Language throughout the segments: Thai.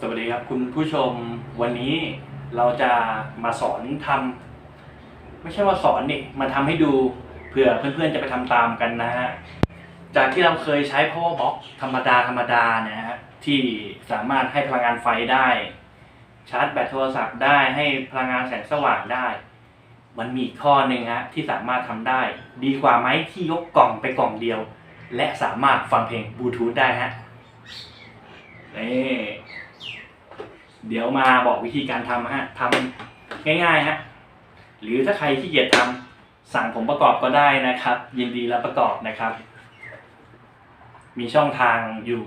สวัสดีครับคุณผู้ชมวันนี้เราจะมาสอนทำไม่ใช่ว่าสอนนี่มาทำให้ดูเผื่อเพื่อนๆจะไปทำตามกันนะฮะจากที่เราเคยใช้ power box ธรรมดาธรรมดานี่ยฮะที่สามารถให้พลังงานไฟได้ ชาร์จแบตโทรศัพท์ได้ให้พลังงานแสงสว่างได้ มันมีข้อหนึ่งฮะที่สามารถทำได้ ดีกว่าไหมที่ยกกล่องไปกล่องเดียว และสามารถฟังเพลงบลูทูธได้ฮะนี่ เดี๋ยวมาบอกวิธีการทำฮะทำง่ายๆฮะหรือถ้าใครขี้เกียจทำสั่งผมประกอบก็ได้นะครับ ยินดีรับประกอบนะครับ มีช่องทางอยู่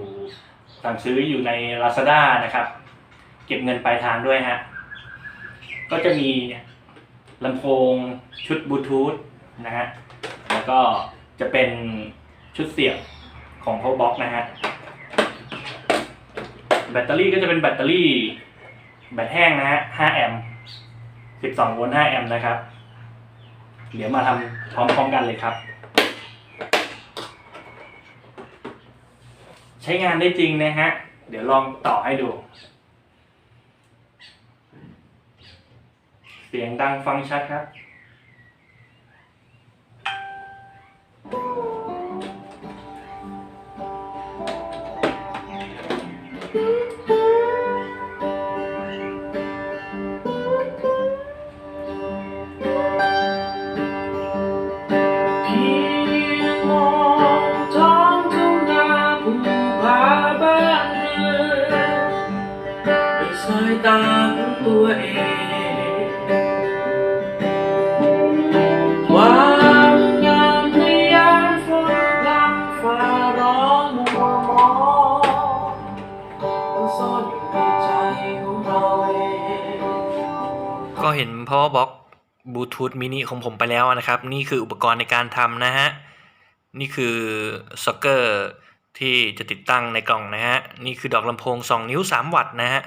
สั่งซื้ออยู่ใน Lazada นะครับ เก็บเงินปลายทางด้วยฮะก็จะมีเนี่ยลำโพงชุดบลูทูธนะฮะแล้วก็จะเป็นชุดเสียบของ Power Box นะฮะ แบตเตอรี่ก็จะเป็นแบตเตอรี่ แบตแห้งนะฮะ 5 แอมป์ 12 โวลต์ 5 แอมป์นะครับ เดี๋ยวมาทำพร้อมๆกันเลยครับ ใช้งานได้จริงนะฮะ เดี๋ยวลองต่อให้ดู เสียงดังฟังชัดครับเเองความงามในยามฝนพรำฟ้าร้องมัวมองมันซ่อนอยู่ในใจของเราเองก็เห็น power box bluetooth mini ของผมไปแล้วนะครับ นี่คืออุปกรณ์ในการทำนะฮะ นี่คือซ็อกเกอร์ที่จะติดตั้งในกล่องนะฮะ นี่คือดอกลำโพง 2 นิ้ว 3 วัตต์นะฮะ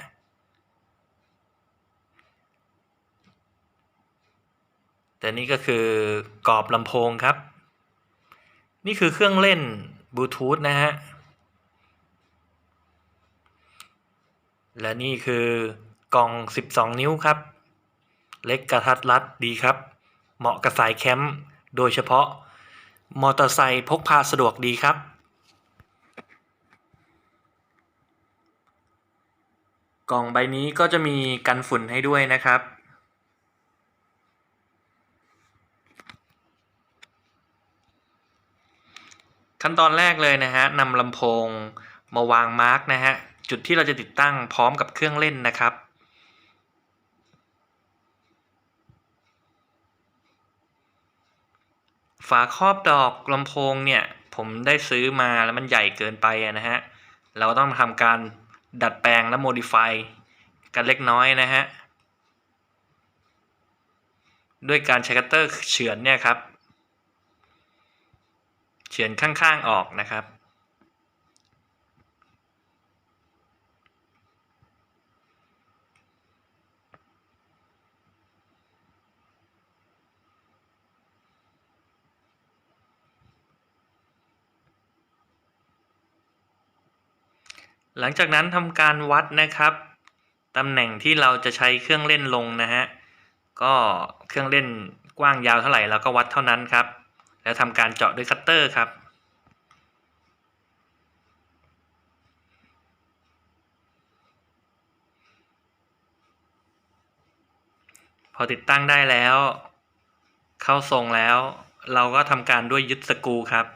แต่นี่ก็คือกรอบลำโพงครับ นี่คือเครื่องเล่นบลูทูธนะฮะ และนี่คือกล่อง 12 นิ้วครับ เล็กกระทัดรัดดีครับ เหมาะกับสายแคมป์โดยเฉพาะมอเตอร์ไซค์พกพาสะดวกดีครับ กล่องใบนี้ก็จะมีกันฝุ่นให้ด้วยนะครับ ขั้นตอนแรกเลยนะฮะนำลำโพงมาวางมาร์กนะฮะจุดที่เราจะติดตั้งพร้อมกับเครื่องเล่นนะครับฝาครอบดอกลำโพงเนี่ย ผมได้ซื้อมาแล้วมันใหญ่เกินไปนะฮะ เราต้องทำการดัดแปลงและ modify กันเล็กน้อยนะฮะ ด้วยการใช้คัตเตอร์เฉือนเนี่ยครับ เฉือนข้างๆออกนะครับ หลังจากนั้นทำการวัดนะครับตำแหน่งที่เราจะใช้เครื่องเล่นลงนะฮะ ก็เครื่องเล่นกว้างยาวเท่าไหร่เราก็วัดเท่านั้นครับ แล้วทำการเจาะด้วยคัตเตอร์ครับ พอติดตั้งได้แล้ว เข้าทรงแล้ว เราก็ทำการด้วยยึดสกูครับ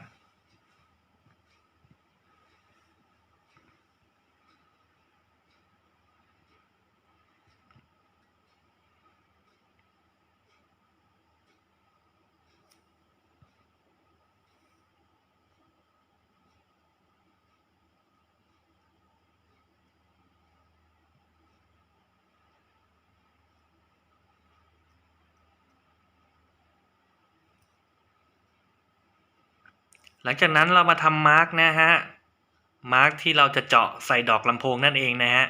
หลังจากนั้นเรามาทำมาร์กนะฮะ มาร์กที่เราจะเจาะใส่ดอกลำโพงนั่นเองนะฮะ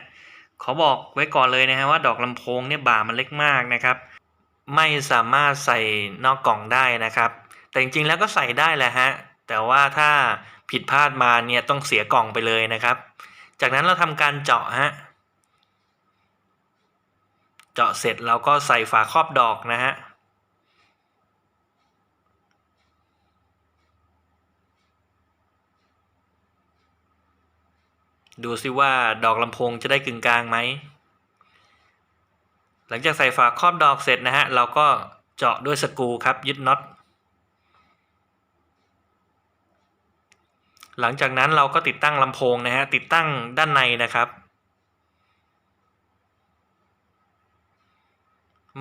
ขอบอกไว้ก่อนเลยนะฮะว่าดอกลำโพงเนี่ยบ่ามันเล็กมากนะครับ ไม่สามารถใส่นอกกล่องได้นะครับ แต่จริงๆแล้วก็ใส่ได้แหละฮะ แต่ว่าถ้าผิดพลาดมาเนี่ยต้องเสียกล่องไปเลยนะครับ จากนั้นเราทำการเจาะฮะ เจาะเสร็จเราก็ใส่ฝาครอบดอกนะฮะ ดูซิว่าดอกลำโพงจะได้กึ่งกลางไหม หลังจากใส่ฝาครอบดอกเสร็จนะฮะ เราก็เจาะด้วยสกรูครับ ยึดน็อต หลังจากนั้นเราก็ติดตั้งลำโพงนะฮะ ติดตั้งด้านในนะครับ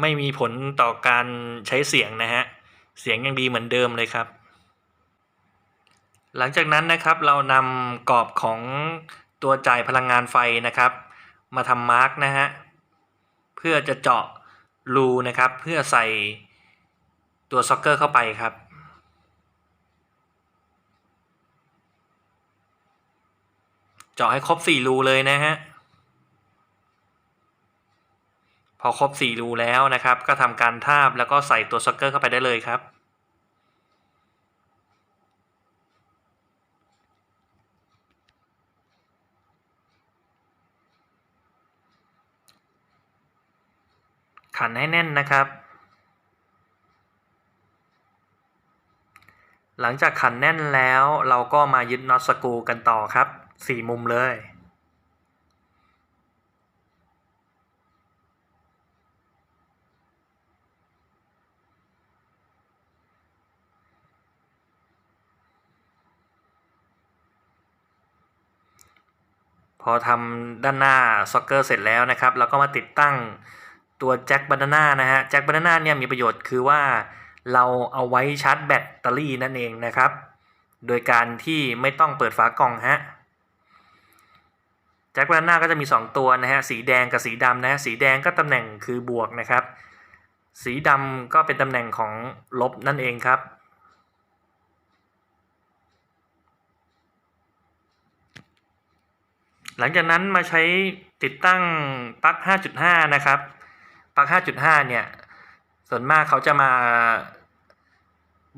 ไม่มีผลต่อการใช้เสียงนะฮะ เสียงยังดีเหมือนเดิมเลยครับหลังจากนั้นนะครับเรานำกรอบของ ตัวจ่ายพลังงานไฟนะครับ มาทำมาร์กนะฮะเพื่อจะเจาะรูนะครับ เพื่อใส่ตัวซ็อกเกอร์เข้าไปครับ เจาะให้ครบ 4 รูเลยนะฮะพอครบ 4 รูแล้วนะครับ ก็ทำการทาบแล้วก็ใส่ตัวซ็อกเกอร์เข้าไปได้เลยครับ ขันให้แน่นนะครับ หลังจากขันแน่นแล้วเราก็มายึดน็อตสกรูกันต่อครับสี่มุมเลยพอทำด้านหน้าซ็อกเกอร์เสร็จแล้วนะครับ เราก็มาติดตั้ง ตัวแจ็คบานาน่านะฮะแจ็คบานาน่าเนี่ยมีประโยชน์คือว่าเราเอาไว้ชาร์จแบตเตอรี่นั่นเองนะครับ โดยการที่ไม่ต้องเปิดฝากล่องฮะแจ็คบานาน่าก็จะมี 2 ตัวนะฮะสีแดงกับสีดำนะฮะสีแดงก็ตำแหน่งคือบวกนะครับ สีดำก็เป็นตำแหน่งของลบนั่นเองครับหลังจากนั้นมาใช้ติดตั้งปลั๊ก5.5 นะครับ ปลั๊ก 5.5 เนี่ย ส่วนมากเขาจะมา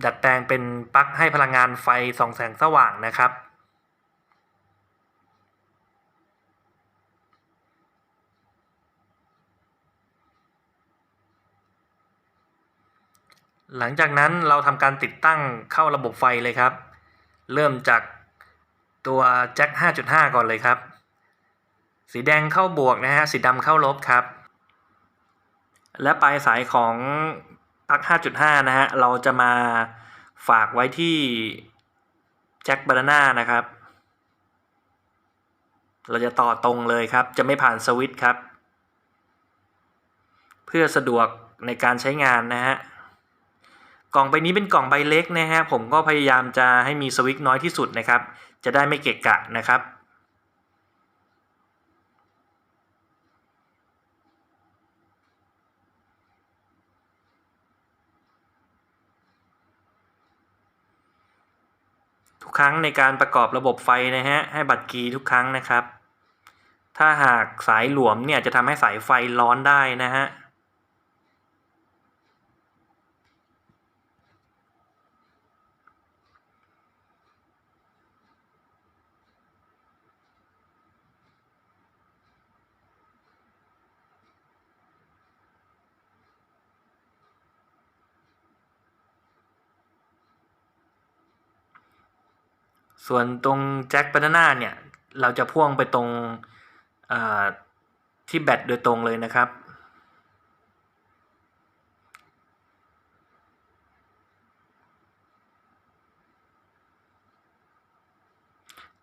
ดัดแปลงเป็นปลั๊กให้พลังงานไฟส่องแสงสว่างนะครับ หลังจากนั้นเราทำการติดตั้งเข้าระบบไฟเลยครับ เริ่มจากตัวแจ็ค 5.5 ก่อนเลยครับ สีแดงเข้าบวกนะฮะ สีดำเข้าลบครับ และปลายสายของปลั๊ก5.5 นะฮะ เราจะมาฝากไว้ที่แจ็คบานาน่านะครับ เราจะต่อตรงเลยครับ จะไม่ผ่านสวิตช์ครับ เพื่อสะดวกในการใช้งานนะฮะ กล่องใบนี้เป็นกล่องใบเล็กนะฮะ ผมก็พยายามจะให้มีสวิตช์น้อยที่สุดนะครับ จะได้ไม่เกะกะนะครับ ครั้งในการประกอบระบบไฟนะฮะ ให้บัตรกีทุกครั้งนะครับ ถ้าหากสายหลวมเนี่ยจะทำให้สายไฟร้อนได้นะฮะ ส่วนตรงแจ็คบานาน่าเนี่ย เราจะพ่วงไปตรงที่แบตโดยตรงเลยนะครับ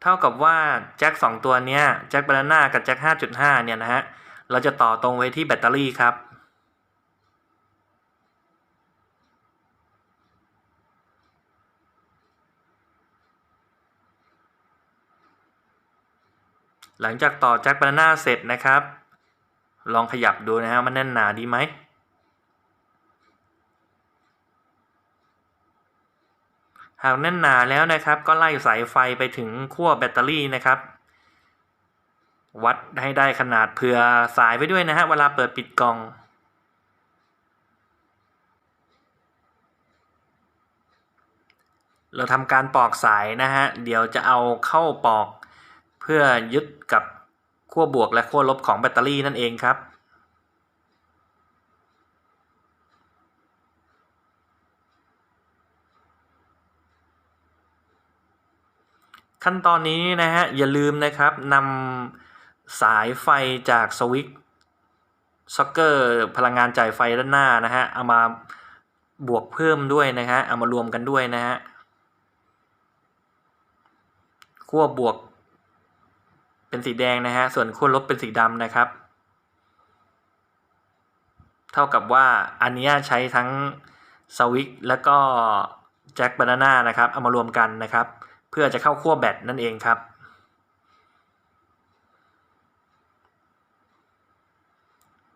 เท่ากับว่าแจ็คสองตัวเนี้ยแจ็คบานาน่ากับแจ็ค5.5 เนี่ยนะฮะ เราจะต่อตรงไว้ที่แบตเตอรี่ครับ หลังจากต่อแจ็คบานาน่าเสร็จนะครับ ลองขยับดูนะฮะมันแน่นหนาดีไหมหากแน่นหนาแล้วนะครับ ก็ไล่สายไฟไปถึงขั้วแบตเตอรี่นะครับ วัดให้ได้ขนาดเผื่อสายไว้ด้วยนะฮะเวลาเปิดปิดกล่อง เราทำการปอกสายนะฮะ เดี๋ยวจะเอาเข้าปอก พื่อยึดกับขั้วบวกและขั้วลบของแบตเตอรี่นั่นเองครับ ขั้นตอนนี้นะฮะอย่าลืมนะครับนำสายไฟจากสวิตซ็อกเกอร์พลังงานจ่ายไฟด้านหน้านะฮะเอามาบวกเพิ่มด้วยนะฮะเอามารวมกันด้วยนะฮะขั้วบวก เป็นสีแดงนะฮะ ส่วนขั้วลบเป็นสีดำนะครับ เท่ากับว่าอันนี้ใช้ทั้งสวิตช์แล้วก็แจ็คบานาน่านะครับ เอามารวมกันนะครับ เพื่อจะเข้าขั้วแบตนั่นเองครับ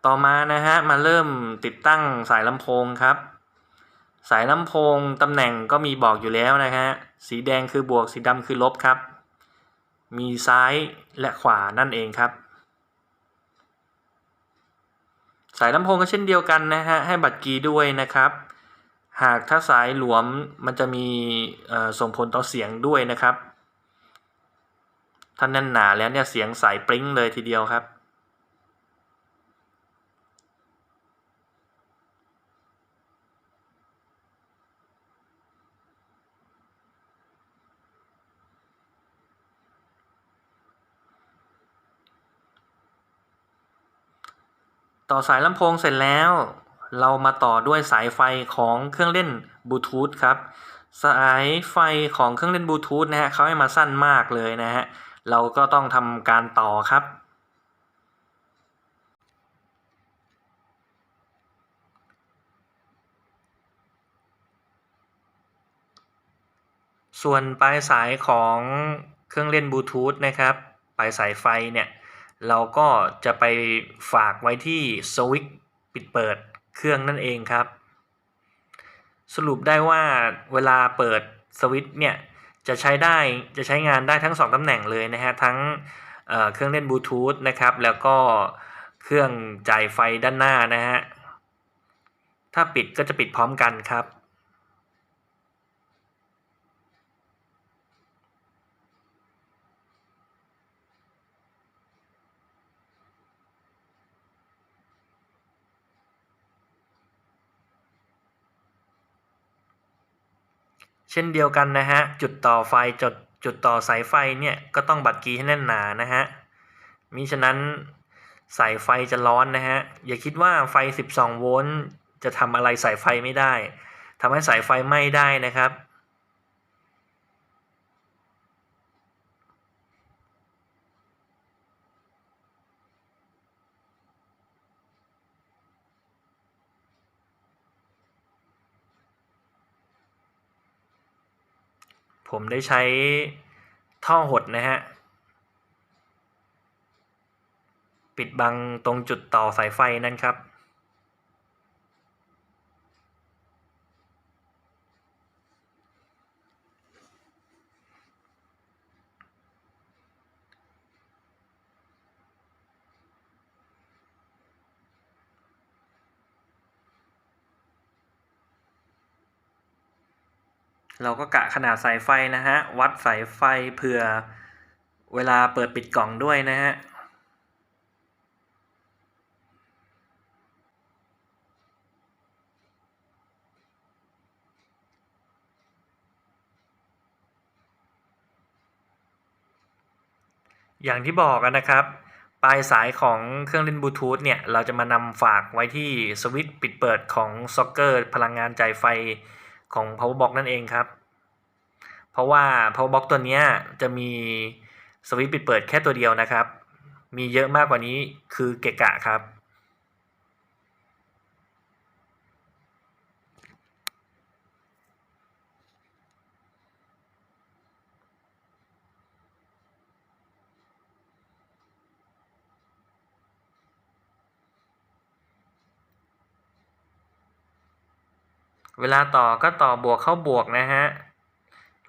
ต่อมานะฮะ มาเริ่มติดตั้งสายลำโพงครับ สายลำโพงตำแหน่งก็มีบอกอยู่แล้วนะฮะ สีแดงคือบวก สีดำคือลบครับ มีซ้ายและขวานั่นเองครับ สายลำโพงก็เช่นเดียวกันนะฮะให้บัตรกีด้วยนะครับ หากถ้าสายหลวมมันจะมีส่งผลต่อเสียงด้วยนะครับ ถ้าแน่นหนาแล้วเนี่ยเสียงสายปริ้งเลยทีเดียวครับ ต่อสายลำโพงเสร็จแล้ว เรามาต่อด้วยสายไฟของเครื่องเล่นบลูทูธครับ สายไฟของเครื่องเล่นบลูทูธนะฮะเขาให้มาสั้นมากเลยนะฮะ เราก็ต้องทำการต่อครับส่วนปลายสายของเครื่องเล่นบลูทูธนะครับ ปลายสายไฟเนี่ย เราก็จะไปฝากไว้ที่สวิตปิดเปิดเครื่องนั่นเองครับ สรุปได้ว่าเวลาเปิดสวิตเนี่ยจะใช้ได้จะใช้งานได้ทั้ง 2ตำแหน่งเลยนะฮะ ทั้งเเครื่องเล่นบลูทูธนะครับ แล้วก็เครื่องจ่ายไฟด้านหน้านะฮะ ถ้าปิดก็จะปิดพร้อมกันครับ เช่นเดียวกันนะฮะจุดต่อไฟจุดจุดต่อสายไฟเนี่ยก็ต้องบัดกีให้แน่นหนานะฮะมิฉะนั้นสายไฟจะร้อนนะฮะอย่าคิดว่าไฟ 12 โวลต์จะทำอะไรสายไฟไม่ได้ทำให้สายไฟไหม้ได้นะครับ ผมได้ใช้ท่อหดนะฮะ ปิดบังตรงจุดต่อสายไฟนั่นครับ เราก็กะขนาดสายไฟนะฮะ วัดสายไฟเผื่อเวลาเปิดปิดกล่องด้วยนะฮะ อย่างที่บอกกันนะครับ ปลายสายของเครื่องเล่นบลูทูธเนี่ย เราจะมานำฝากไว้ที่สวิตช์ปิดเปิดของซ็อกเกอร์พลังงานจ่ายไฟ ของ powerbox นั่นเองครับ เพราะว่า powerbox ตัวนี้จะมีสวิตช์ปิดเปิดแค่ตัวเดียวนะครับ มีเยอะมากกว่านี้คือเกะกะครับ เวลาต่อก็ต่อบวกเข้าบวกนะฮะ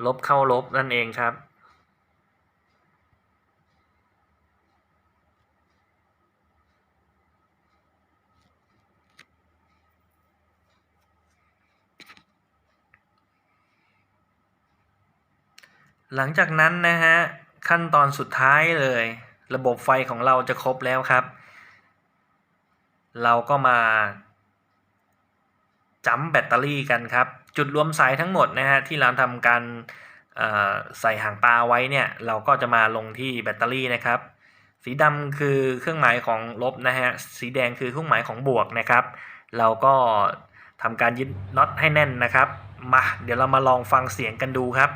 ลบเข้าลบนั่นเองครับ หลังจากนั้นนะฮะ ขั้นตอนสุดท้ายเลย ระบบไฟของเราจะครบแล้วครับ เราก็มา จัมแบตเตอรี่กันครับ จุดรวมสายทั้งหมดนะฮะที่เราทำการใส่หางปลาไว้เนี่ยเราก็จะมาลงที่แบตเตอรี่นะครับ สีดำคือเครื่องหมายของลบนะฮะสีแดงคือเครื่องหมายของบวกนะครับ เราก็ทำการยึดน็อตให้แน่นนะครับมาเดี๋ยวเรามาลองฟังเสียงกันดูครับ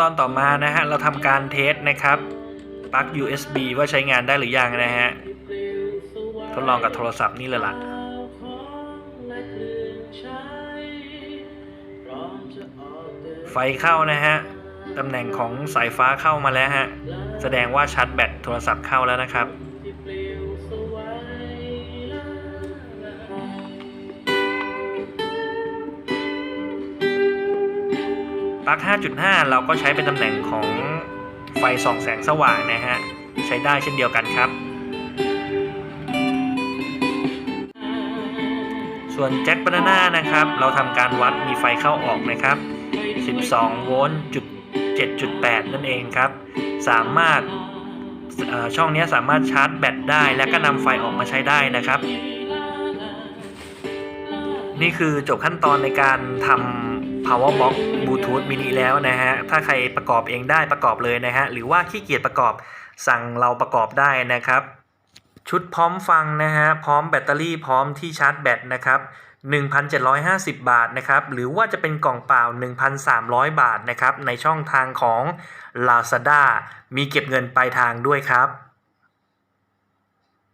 ตอนต่อมานะฮะเราทำการเทสนะครับปลั๊ก USB ว่าใช้งานได้หรือยังนะฮะทดลองกับโทรศัพท์นี่เลยล่ะไฟเข้านะฮะตำแหน่งของสายฟ้าเข้ามาแล้วฮะแสดงว่าชาร์จแบตโทรศัพท์เข้าแล้วนะครับ ปลั๊ก 5.5 เราก็ใช้เป็นตำแหน่งของไฟส่องแสงสว่างนะฮะ ใช้ได้เช่นเดียวกันครับ ส่วนแจ็คบานาน่านะครับ เราทำการวัดมีไฟเข้าออกนะครับ 12 โวลต์จุด7.8 นั่นเองครับ สามารถช่องนี้สามารถชาร์จแบตได้ และก็นำไฟออกมาใช้ได้นะครับ นี่คือจบขั้นตอนในการทำ power box bluetooth mini แล้วนะฮะ ถ้าใครประกอบเองได้ประกอบเลยนะฮะ หรือว่าขี้เกียจประกอบสั่งเราประกอบได้นะครับ ชุดพร้อมฟังนะฮะ พร้อมแบตเตอรี่พร้อมที่ชาร์จแบตนะครับ1,750 บาทนะครับ หรือว่าจะเป็นกล่องเปล่า 1,300 บาทนะครับ ในช่องทางของ Lazada มีเก็บเงินปลายทางด้วยครับ